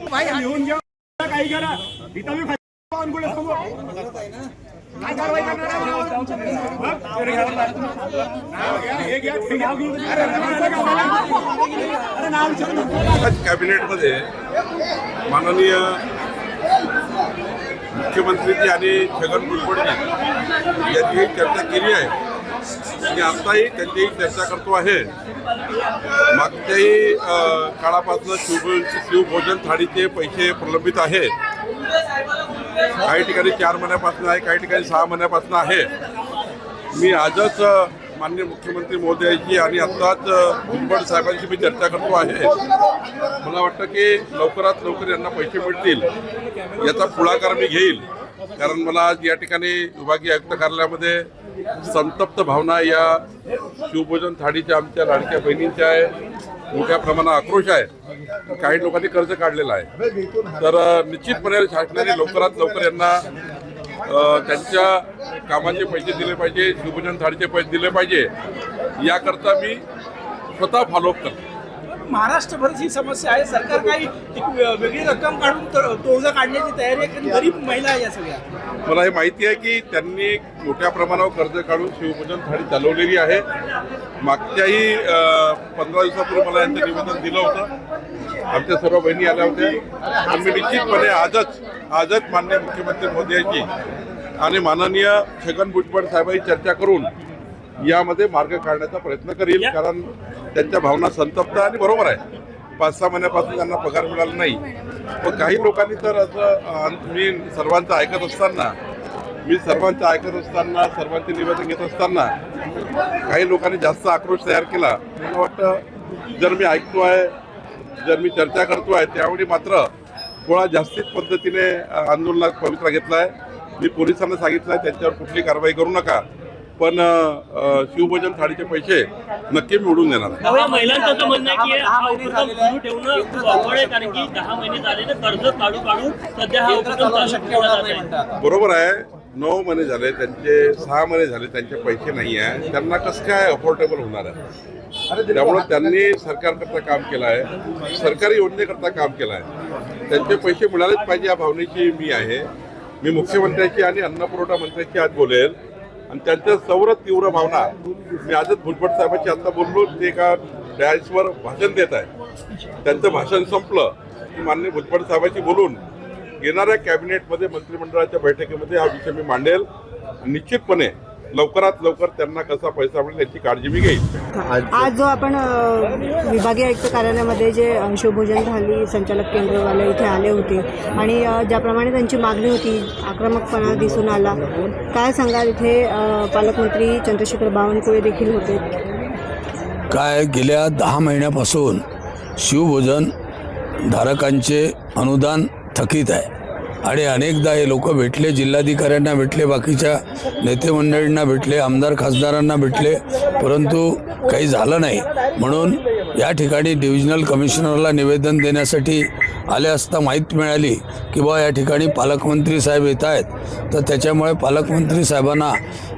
लिहून घ्या. काही करा. इथं मी काय कारवाई करणार हे कॅबिनेटमध्ये माननीय मुख्यमंत्रीजी आणि छगन भुजबळजी यांची चर्चा केली आहे. मी आत्ताही त्यांच्याही चर्चा करतो आहे. मागच्याही काळापासून शिव शिवभोजन थाळीचे पैसे प्रलंबित आहेत. काही ठिकाणी चार महिन्यापासून आहे काही ठिकाणी सहा महिन्यापासून आहे. मी आजच माननीय मुख्यमंत्री महोदयाची आणि आत्ताच अ, भुजबळ मी चर्चा करतो आहे. मला वाटतं की लवकरात लवकर यांना पैसे मिळतील. याचा पुढाकार मी घेईल. कारण मला आज या ठिकाणी विभागीय आयुक्त कार्यालयामध्ये संतप्त भावना या शिवभोजन थाळीच्या आमच्या लाडक्या बहिणींच्या आहे. मोठ्या प्रमाणात आक्रोश आहे. काही लोकांनी कर्ज काढलेलं आहे. तर निश्चितपणे शासनाने लवकरात लवकर यांना त्यांच्या कामाचे पैसे दिले पाहिजे शिवभोजन थाळीचे पैसे दिले पाहिजे. याकरता मी स्वतः फॉलोअप करतो. महाराष्ट्रभर ही समस्या आहे. सरकार काही वेगळी रक्कम काढून तो- तोडगा काढण्याची तयारी आहे. कारण गरीब महिला आहे या सगळ्या. मला हे माहिती आहे की त्यांनी मोठ्या प्रमाणावर कर्ज काढून शिवभोजन थाळी चालवलेली आहे. मागच्याही पंधरा दिवसापूर्वी मला यांचं निवेदन दिलं होतं. आमच्या सर्व बहिणी आल्या होत्या. आम्ही निश्चितपणे आजच आजच मान्य मुख्यमंत्री मोदींची आणि माननीय छगन भुजबळ साहेबांची चर्चा करून यामध्ये मार्ग काढण्याचा प्रयत्न करील कारण त्यांच्या भावना संतप्त आणि बरोबर आहे. पाच सहा महिन्यापासून त्यांना पगार मिळाला नाही. पण काही लोकांनी तर असं मी सर्वांचं ऐकत असताना मी सर्वांचं ऐकत असताना सर्वांचे निवेदन घेत असताना काही लोकांनी जास्त आक्रोश तयार केला. मला वाटतं जर मी ऐकतो आहे जर मी चर्चा करतो आहे त्यावेळी मात्र थोडा जास्तीत पद्धतीने आंदोलनात पवित्रा घेतला आहे मी पोलिसांना सांगितलं आहे त्यांच्यावर कुठली कारवाई करू नका. पण अं, शिवभोजन थाळीचे पैसे नक्की मिळवून देणार आहे. महिलांचं असं म्हणणं आहे की हा उपक्रम सुरू ठेवणं खूप अवघड आहे कारण की दहा महिने झाले तर कर्ज काढू काढू सध्या हा उपक्रम आहे. बरोबर आहे. नऊ महिने झाले त्यांचे सहा महिने झाले त्यांचे पैसे नाही आहे. त्यांना कसं काय अफोर्डेबल होणार आहे? त्यामुळं त्यांनी सरकारकरता काम केलं आहे. सरकारी योजनेकरता काम केलं आहे. त्यांचे पैसे मिळालेच पाहिजे या भावनेची मी आहे. मी मुख्यमंत्र्याची आणि अन्न पुरवठा मंत्र्याची आज बोलेल. आणि त्यांच्या सौर तीव्र भावना. मी आजच भुजबळ साहेबांची आता बोललो ते एका डॅशवर भाषण देत आहे त्यांचं भाषण संपलं. की मान्य भुजबळ साहेबांशी बोलून येणाऱ्या कॅबिनेटमध्ये मंत्रिमंडळाच्या बैठकीमध्ये हा विषय मी मांडेल. निश्चितपणे लवकरात लवकर त्यांना कसा पैसा मिळेल याची काळजी मी घेईल आज जो आपण विभागीय आयुक्त कार्यालयामध्ये जे अ, शिवभोजन थाली संचालक केंद्रवाले इथे आले होते आणि ज्याप्रमाणे त्यांची मागणी होती आक्रमकपणा दिसून आला. काय सांगाल इथे पालकमंत्री चंद्रशेखर बावनकुळे देखील होते? काय गेल्या दहा महिन्यापासून शिवभोजन धारकांचे अनुदान थकीत आहे. आणि अनेकदा हे लोक भेटले जिल्हाधिकाऱ्यांना भेटले बाकीच्या नेते मंडळींना भेटले आमदार खासदारांना भेटले परंतु काही झालं नाही. म्हणून या ठिकाणी डिव्हिजनल कमिशनरला निवेदन देण्यासाठी आले असता माहीत मिळाली की बा या ठिकाणी पालकमंत्री साहेब येत आहेत. तर त्याच्यामुळे पालकमंत्री साहेबांना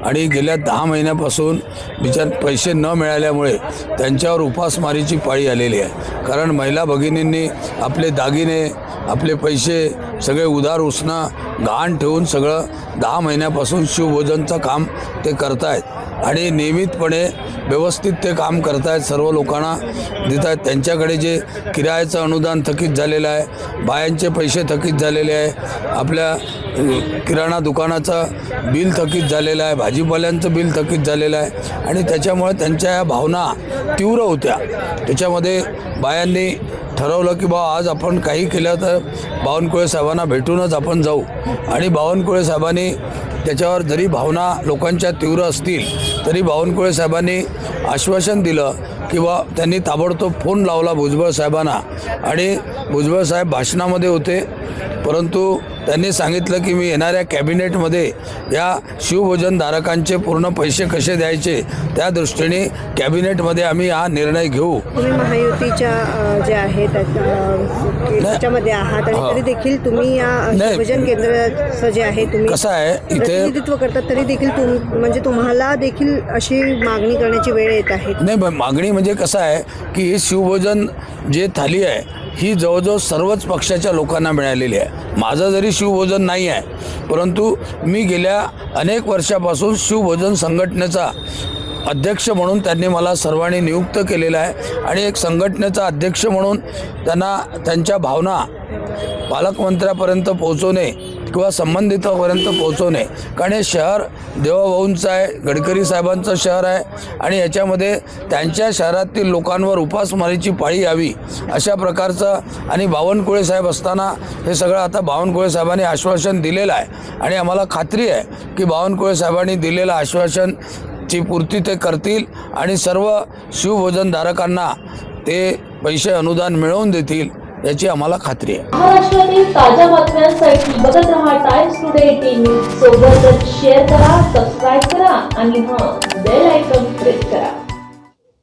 आणि गेल्या दहा महिन्यापासून बिचार पैसे न मिळाल्यामुळे त्यांच्यावर उपासमारीची पाळी आलेली आहे. कारण महिला भगिनींनी आपले दागिने आपले पैसे सगळे उधार उसणं गहाण ठेवून सगळं दहा महिन्यापासून शिवभोजनचं काम ते करतायत. आणि नियमितपणे व्यवस्थित ते काम करतायत सर्व लोकांना. देत आहेत त्यांच्याकडे जे किरायाचं अनुदान थकीत झालेलं आहे बायांचे पैसे थकीत झालेले आहे आपल्या किराणा दुकानाचं बिल थकीत झालेलं आहे भाजीपाल्यांचं बिल थकीत झालेलं आहे आणि त्याच्यामुळे त्यांच्या या भावना तीव्र होत्या. त्याच्यामध्ये बायांनी ठरवलं की बा आज आपण काही केलं तर बावनकुळे साहेबांना भेटूनच आपण जाऊ. आणि बावनकुळे साहेबांनी त्याच्यावर जरी भावना लोकांच्या तीव्र असतील तरी बावनकुळे साहेबांनी आश्वासन दिलं किंवा त्यांनी ताबडतोब फोन लावला भुजबळ साहेबांना. आणि भुजबळ साहेब भाषणामध्ये होते परंतु त्यांनी सांगितलं की मी येणाऱ्या कॅबिनेटमध्ये या शिवभोजन धारकांचे पूर्ण पैसे कसे द्यायचे त्या दृष्टीने कॅबिनेटमध्ये आम्ही हा निर्णय घेऊ तुम्ही महायुतीच्या जे आहे त्याच्यामध्ये आहात आणि. तरी देखील तुम्ही या नाही. भजन केंद्राचं जे आहे तुम्ही कसं आहे इथे करतात तरी देखील तुम म्हणजे तुम्हाला देखील अशी मागणी करण्याची वेळ येत आहे नाही मागणी म्हणजे कसं आहे की ही शिवभोजन जे थाली आहे ही जवळजवळ सर्वच पक्षाच्या लोकांना मिळालेली आहे. माझं जरी शिवभोजन नाही आहे परंतु मी गेल्या अनेक वर्षापासून शिवभोजन संघटनेचा अध्यक्ष म्हणून त्यांनी मला सर्वांनी नियुक्त केलेलं आहे आणि एक संघटनेचा अध्यक्ष म्हणून त्यांना त्यांच्या भावना पालकमंत्र्यापर्यंत पोहोचवणे किंवा संबंधितापर्यंत पोहोचवणे कारण हे शहर देवाभाऊंचं आहे गडकरी साहेबांचं शहर आहे आणि याच्यामध्ये त्यांच्या शहरातील लोकांवर उपासमारीची पाळी यावी अशा प्रकारचं आणि बावनकुळे साहेब असताना हे सगळं आता बावनकुळे साहेबांनी आश्वासन दिलेलं आहे. आणि आम्हाला खात्री आहे की बावनकुळे साहेबांनी दिलेलं आश्वासन ची पूर्ती ते करतील आणि सर्व शिवभोजनधारकांना ते पैसे अनुदान मिळवून देतील. याची आम्हाला खात्री आहे. महाराष्ट्रातील ताज्या बातम्यांसाठी बघत रहा टाइम्स टुडे टीव्ही सोबतच शेअर करा सबस्क्राईब करा आणि हां बेल आयकॉन प्रेस करा.